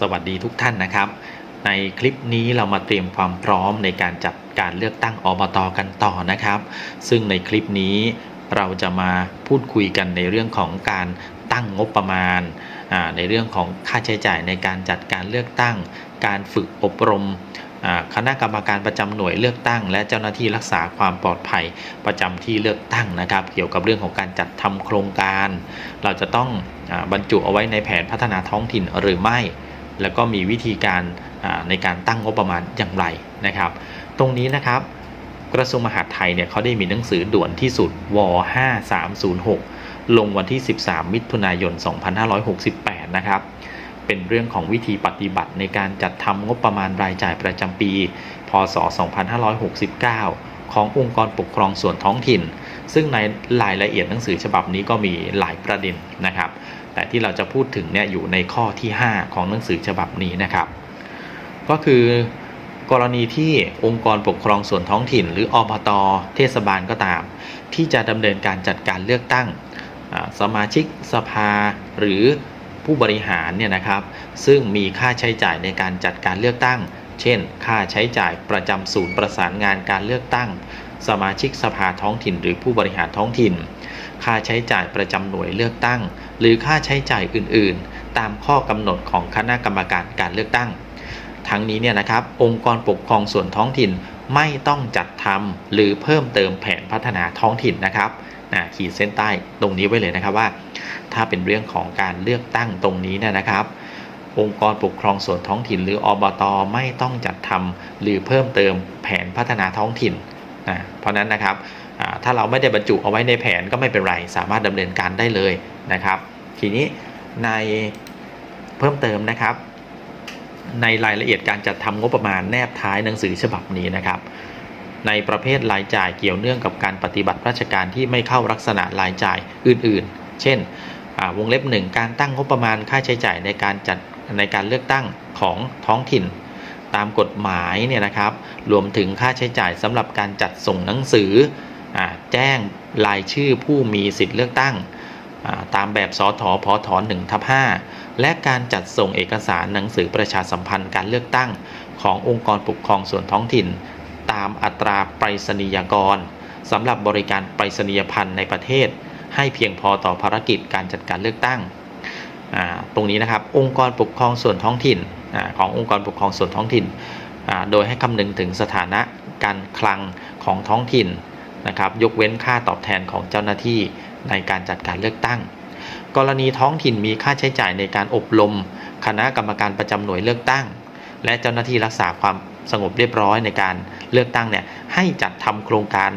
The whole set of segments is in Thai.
สวัสดีทุกท่านนะครับ ในคลิปนี้เรามาเตรียมความพร้อมในการจัดการเลือกตั้งอบตกันต่อนะครับ ซึ่งในคลิปนี้เราจะมาพูดคุยกันในเรื่องของการตั้งงบประมาณ ในเรื่องของค่าใช้จ่ายในการจัดการเลือกตั้ง การฝึกอบรมคณะกรรมการประจำหน่วยเลือกตั้ง และเจ้าหน้าที่รักษาความปลอดภัยประจำที่เลือกตั้งนะครับ เกี่ยวกับเรื่องของการจัดทำโครงการ เราจะต้องอบรรจุเอาไว้ในแผนพัฒนาท้องถิ่นหรือไม่ แล้วก็มีวิธีการในการตั้งงบประมาณอย่างไรนะครับ ตรงนี้นะครับกระทรวงมหาดไทยเนี่ยเขาได้มีหนังสือด่วนที่สุดว5306 ลงวันที่ 13 มิถุนายน 2568 นะครับ เป็นเรื่องของวิธีปฏิบัติในการจัดทำงบประมาณรายจ่ายประจำปี พศ 2569 ขององค์กรปกครองส่วนท้องถิ่น ซึ่งในรายละเอียดหนังสือฉบับนี้ก็มีหลายประเด็นนะครับ แต่ที่เราจะพูดถึงเนี่ยอยู่ในข้อที่ 5 ของหนังสือฉบับนี้นะครับ ก็คือกรณีที่องค์กรปกครองส่วนท้องถิ่น หรืออบตเทศบาลก็ตาม ที่จะดำเนินการจัดการเลือกตั้งสมาชิกสภาหรือผู้บริหารเนี่ยนะครับ ซึ่งมีค่าใช้จ่ายในการจัดการเลือกตั้ง เช่น ค่าใช้จ่ายประจำศูนย์ประสานงานการเลือกตั้ง สมาชิกสภาท้องถิ่น หรือผู้บริหารท้องถิ่น ค่าใช้จ่ายประจำหน่วยเลือกตั้ง หรือค่าใช้จ่ายอื่น ๆ ตามข้อกำหนดของคณะกรรมการการเลือกตั้ง ทั้งนี้เนี่ยนะครับ องค์กรปกครองส่วนท้องถิ่นไม่ต้องจัดทำหรือเพิ่มเติมแผนพัฒนาท้องถิ่นนะครับนะขีดเส้นใต้ตรงนี้ไว้เลยนะครับว่า ถ้าเป็นเรื่องของการเลือกตั้งตรงนี้เนี่ยนะครับ องค์กรปกครองส่วนท้องถิ่น หรืออบตไม่ต้องจัดทำหรือเพิ่มเติมแผนพัฒนาท้องถิ่น นะเพราะนั้นนะครับถ้าเราไม่ได้บรรจุเอาไว้ในแผนก็ไม่เป็นไร สามารถดำเนินการได้เลยนะครับ ทีนี้ในเพิ่มเติมนะครับ ในรายละเอียดการจัดทำงบประมาณแนบท้ายหนังสือฉบับนี้นะครับ ในประเภทรายจ่ายเกี่ยวเนื่องกับการปฏิบัติราชการที่ไม่เข้าลักษณะรายจ่ายอื่น ๆ เช่นวงเล็บหนึ่งการตั้งงบประมาณค่าใช้จ่ายในการจัดในการเลือกตั้งของท้องถิ่น ตามกฎหมายเนี่ยนะครับ รวมถึงค่าใช้จ่ายสำหรับการจัดส่งหนังสืออแจ้งรายชื่อผู้มีสิทธิ์เลือกตั้งาตามแบบสอทพถ1ทับ5และการจัดส่งเอกสารหนังสือประชาสัมพันธ์การเลือกตั้ง ขององค์กรปกครองส่วนท้องถิ่น ตามอัตราไปรษณียกรสำหรับบริการไปรษณียพันธ์ในประเทศ ให้เพียงพอต่อภารกิจการจัดการเลือกตั้ง ตรงนี้นะครับองค์กรปกครองส่วนท้องถิ่นอขององค์กรปกครองส่วนท้องถิ่น โดยให้คำนึงถึงสถานะการคลังของท้องถิ่นนะครับยกเว้นค่าตอบแทนของเจ้าหน้าที่ในการจัดการเลือกตั้ง กรณีท้องถิ่นมีค่าใช้จ่ายในการอบรม คณะกรรมการประจำหน่วยเลือกตั้ง และเจ้าหน้าที่รักษาความสงบเรียบร้อยในการเลือกตั้งเนี่ยให้จัดทำโครงการ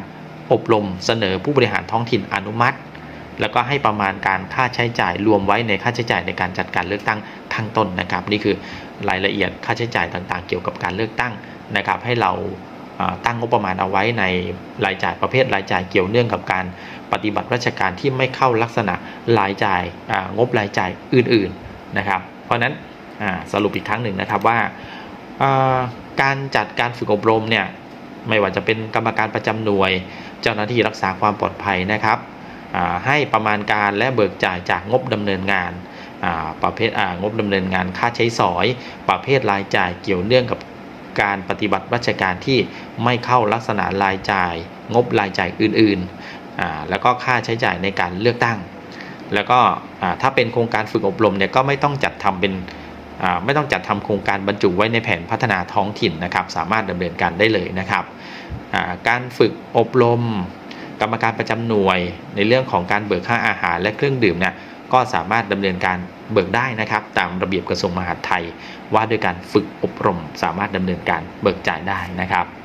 อบรมเสนอผู้บริหารท้องถิ่นอนุมัติ แล้วก็ให้ประมาณการค่าใช้จ่ายรวมไว้ในค่าใช้จ่ายในการจัดการเลือกตั้งข้างต้นนะครับ นี่คือรายละเอียดค่าใช้จ่ายต่างๆ เกี่ยวกับการเลือกตั้งนะครับ ให้เราตั้งงบประมาณเอาไว้ในรายจ่ายประเภทรายจ่ายเกี่ยวเนื่องกับการปฏิบัติราชการที่ไม่เข้าลักษณะรายจ่ายงบรายจ่ายอื่นๆนะครับ เพราะนั้นสรุปอีกครั้งหนึ่งนะครับว่าการจัดการฝึกอบรมเนี่ยไม่ว่าจะเป็นกรรมการประจำหน่วย เจ้าหน้าที่รักษาความปลอดภัยนะครับ ให้ประมาณการและเบิกจ่ายจากงบดำเนินงานประเภทงบดำเนินงานค่าใช้สอย ประเภทรายจ่ายเกี่ยวเนื่องกับการปฏิบัติราชการที่ไม่เข้าลักษณะรายจ่าย งบรายจ่ายอื่นๆ แล้วก็ค่าใช้จ่ายในการเลือกตั้ง แล้วก็ถ้าเป็นโครงการฝึกอบรมเนี่ยก็ไม่ต้องจัดทำเป็นไม่ต้องจัดทำโครงการบรรจุไว้ในแผนพัฒนาท้องถิ่นนะครับ สามารถดำเนินการได้เลยนะครับการฝึกอบรม กรรมการประจำหน่วย ในเรื่องของการเบิกค่าอาหารและเครื่องดื่มเนี่ยก็สามารถดำเนินการเบิกได้นะครับ ตามระเบียบกระทรวงมหาดไทย ว่าด้วยการฝึกอบรมสามารถดำเนินการเบิกจ่ายได้นะครับ